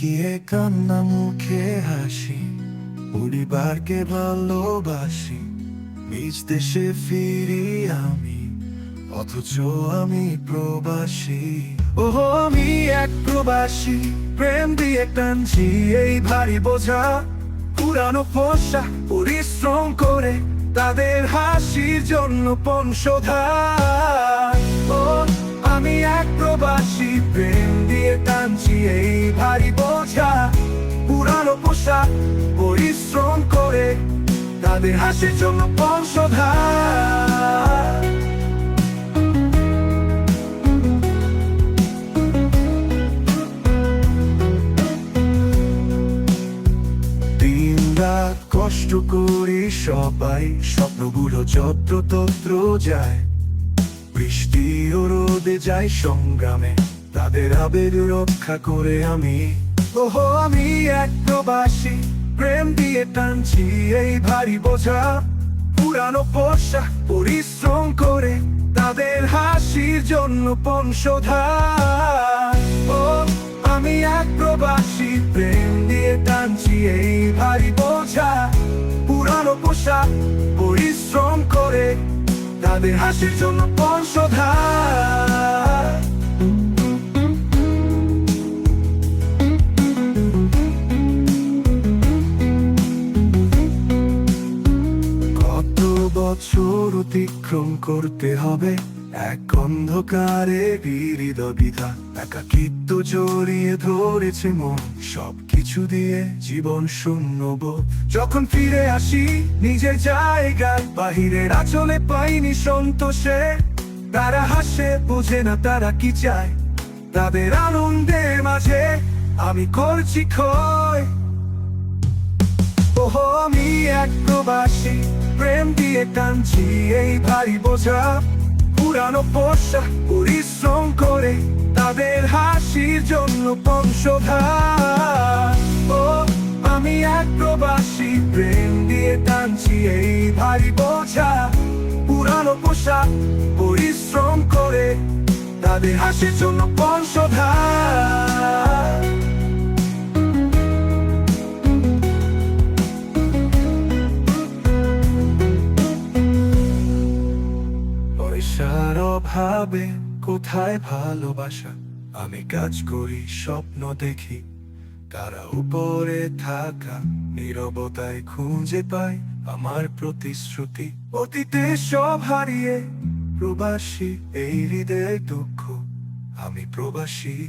কান্না মুখে হাসি, পরিবারকে ভালোবাসি। নিজ দেশে ফিরি আমি, অথচ আমি প্রবাসী। ও আমি এক প্রবাসী, প্রেম দিয়ে টানছি এই ভারী বোঝা। পুরানো পোশাক পরিশ্রম করে তাদের হাসির জন্য পঞ্চধার ও আমি এক প্রবাসী, প্রেম দিয়ে টানছি এই ভারী বোঝা, পুরানো পোশাক পরিশ্রম করে, তাদের হাসির জন্য রাত কষ্ট করি সবাই স্বপ্নগুলো যত্র তত্র যায় বৃষ্টি ও রোদে যায় সংগ্রামে। তাদের আবেগ রক্ষা করে আমি। ওহো, আমি এক প্রবাসী প্রেম দিয়ে টানছি এই ভারী বোঝা। পুরানো পোশাক পরিশ্রম করে তাদের হাসির জন্য পঞ্চধার ও, আমি এক প্রবাসী প্রেম দিয়ে টানছি এই ভারী বোঝা। পুরানো পোশাক পরিশ্রম করে তাদের হাসির জন্য পঞ্চধার অতিক্রম করতে হবে। এক অন্ধকারে বিরিদ বিধা। একাকিত্ব জড়িয়ে ধরেছে মন। সব কিছু দিয়ে জীবন শূন্য যখন ফিরে আসি, নিজের জায়গায় বাহিরের আচলে পাইনি সন্তোষে। তারা হাসে, বোঝে না তারা কি চায়। তাদের আনন্দের মাঝে আমি করছি ক্ষয় ওহো, আমি এক প্রবাসী। প্রেম দিয়ে টানছি এই ভারী বোঝা। পুরানো পোশাক পরিশ্রম করে তাদের হাসির জন্য পঞ্চধার ও, আমি এক প্রবাসী প্রেম দিয়ে টানছি এই ভারী বোঝা। পুরানো পোশাক পরিশ্রম করে তাদের হাসির জন্য পঞ্চধার অভাবে কোথায় ভালোবাসা? আমি কাজ করি, স্বপ্ন দেখি। তারা উপরে থাকা, নিরবতায় খুঁজে পাই আমার প্রতিশ্রুতি। অতীতে সব হারিয়ে প্রবাসী এই হৃদয় দুঃখ। আমি প্রবাসী।